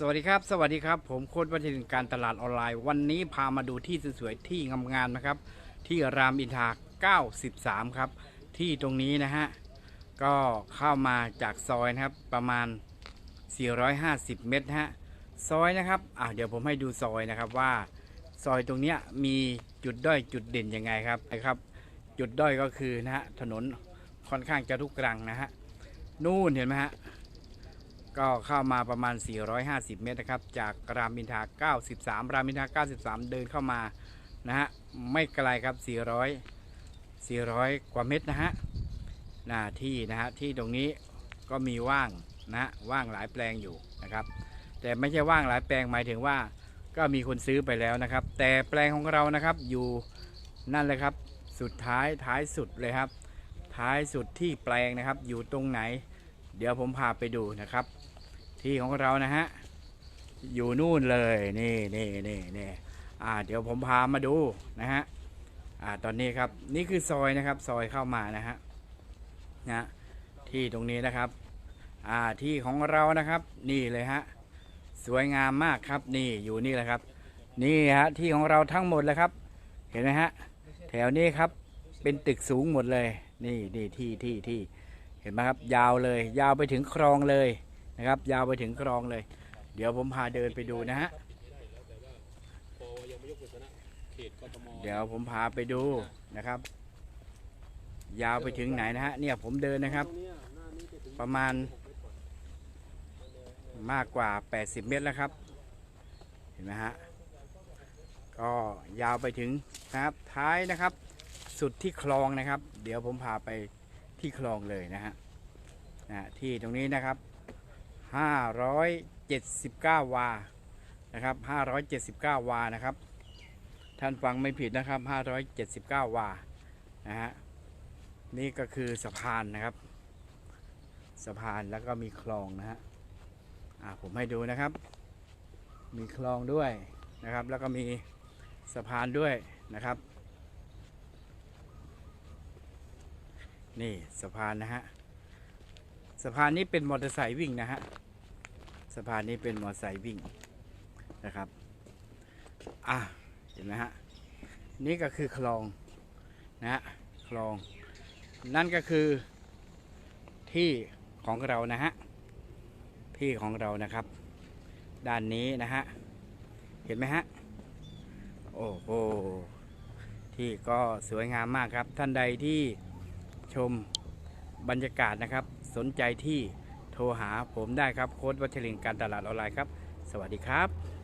สวัสดีครับ สวัสดีครับ ผมโค้ดวัฒนการตลาดออนไลน์ วันนี้พามาดูที่สวยๆที่งามๆนะครับ ที่รามอินทรา93 ครับ ที่ตรงนี้นะฮะ ก็เข้ามาจากซอยนะครับ ประมาณ 450 เมตรฮะ ซอยนะครับอะเดี๋ยวผมให้ดูซอยนะครับว่า ซอยตรงเนี้ยมีจุดด้อยจุดเด่นยังไงครับนะครับ จุดด้อยก็คือนะฮะถนนค่อนข้างจะทุกรังนะฮะ นู่นเห็นไหมฮะ ก็เข้ามาประมาณ 450 เมตรนะครับ จากรามอินทรา93 รามอินทรา93 เดินเข้ามานะฮะ ไม่ไกลครับ 400 400 กว่าเมตรนะฮะหน้าที่นะฮะ ที่ตรงนี้ก็มีว่างนะฮะ ว่างหลายแปลงอยู่นะครับ แต่ไม่ใช่ว่างหลายแปลงหมายถึงว่าก็มีคนซื้อไปแล้วนะครับ แต่แปลงของเรานะครับอยู่นั่นเลยครับ สุดท้ายท้ายสุดเลยครับ ท้ายสุดที่แปลงนะครับ อยู่ตรงไหน เดี๋ยวผมพาไปดูนะครับ ที่ของเรานะฮะอยู่นู่นเลยนี่นี่นี่นี่อ่าเดี๋ยวผมพามาดูนะฮะอ่าตอนนี้ครับนี่คือซอยนะครับซอยเข้ามานะฮะนะที่ตรงนี้นะครับอ่าที่ของเรานะครับ นี่เลยฮะสวยงามมากครับ นี่อยู่นี่แหละครับ นี่ฮะที่ของเราทั้งหมดเลยครับ เห็นไหมฮะแถวนี้ครับเป็นตึกสูงหมดเลย นี่นี่ที่ที่ที่ ห็นไหมครับยาวเลย ยาวไปถึงคลองเลยนะครับ ยาวไปถึงคลองเลย เดี๋ยวผมพาเดินไปดูนะฮะเดี๋ยวผมพาไปดูนะครับ ยาวไปถึงไหนนะฮะเนี่ยผมเดินนะครับ ประมาณมากกว่า 80 เมตรแล้วครับ เห็นไหมฮะก็ยาวไปถึงนะครับท้ายนะครับ สุดที่คลองนะครับ เดี๋ยวผมพาไป ที่คลองเลยนะฮะนะที่ตรงนี้นะครับ 579 วา นะครับ 579 วา นะครับ ท่านฟังไม่ผิดนะครับ 579 วา นะฮะ นี่ก็คือสะพานนะครับ สะพานแล้วก็มีคลองนะฮะ อ่า ผมให้ดูนะครับ มีคลองด้วยนะครับ แล้วก็มีสะพานด้วยนะครับ นี่สะพานนะฮะสะพานนี้เป็นมอเตอร์ไซค์วิ่งนะฮะสะพานนี้เป็นมอเตอร์ไซค์วิ่งนะครับอะเห็นไหมฮะนี่ก็คือคลองนะฮะคลอง นั่นก็คือที่ของเรานะฮะที่ของเรานะครับ ด้านนี้นะฮะเห็นไหมฮะโอ้โหที่ก็สวยงามมากครับท่านใดที่ ชมบรรยากาศนะครับ สนใจที่โทรหาผมได้ครับ โค้ดวัชรินการตลาดออนไลน์ครับ สวัสดีครับ